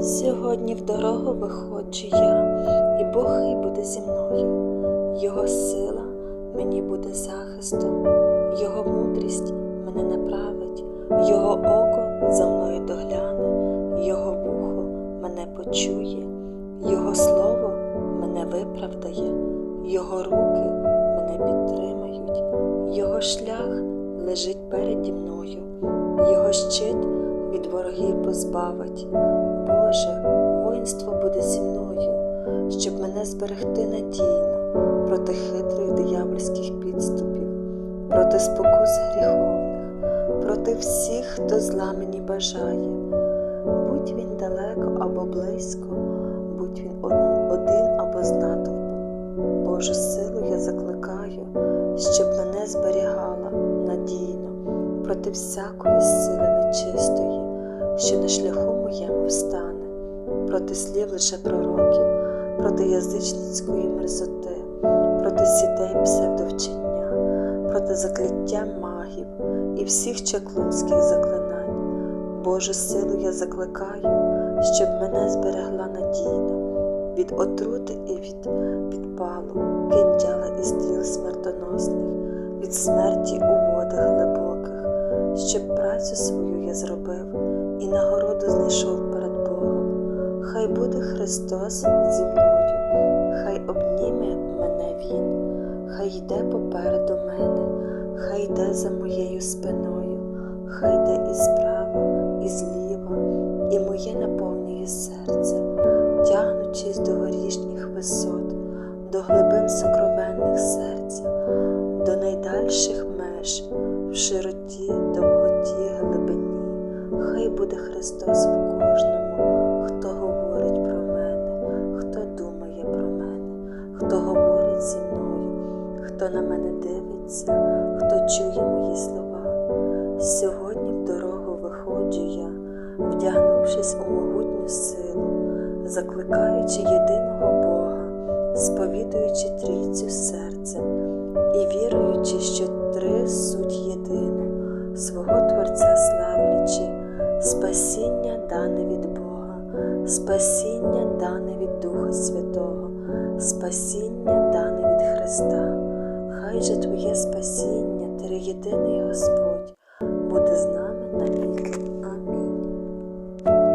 Сьогодні в дорогу виходжу я, і Бог хай буде зі мною. Його сила мені буде захистом, Його мудрість мене направить, Його око за мною догляне, Його вухо мене почує, Його слово мене виправдає, Його руки мене підтримають, Його шлях лежить переді мною, Його щит від ворогів позбавить. Боже, воїнство буде зі мною, щоб мене зберегти надійно проти хитрих диявольських підступів, проти спокус гріховних, проти всіх, хто зла мені бажає. Будь він далеко або близько, будь він од- один або з натовпом. Божу силу я закликаю, щоб мене зберігала надійно проти всякої сили нечистої, що на шляху моєму встане, проти слів лише пророків, проти язичницької мерзоти, проти сітей псевдовчення, проти закляття магів і всіх чаклунських заклинань. Божу силу я закликаю, щоб мене зберегла надійно від отрути і від підпалу, кинджала і стріл смертоносних, від смерті у водах глибоких, щоб працю свою я зробив і нагороду знайшов. Хай буде Христос зі мною, хай обніме мене Він, хай йде попереду мене, хай йде за моєю спиною, хай йде і справа, і зліва, і моє наповнює серце, тягнучись до горішніх висот, до глибин сокровенних серця, до найдальших меж, в широті, довготі, глибині. Хай буде Христос в кожному, хто на мене дивиться, хто чує мої слова. Сьогодні в дорогу виходжу я, вдягнувшись у могутню силу, закликаючи єдиного Бога, сповідуючи трійцю серцем і віруючи, що три суть єдину, свого Творця славлячи, спасіння дане від Бога, спасіння дане від Духа Святого, спасіння дане від Христа. Хай Твоє спасіння, триєдиний Господь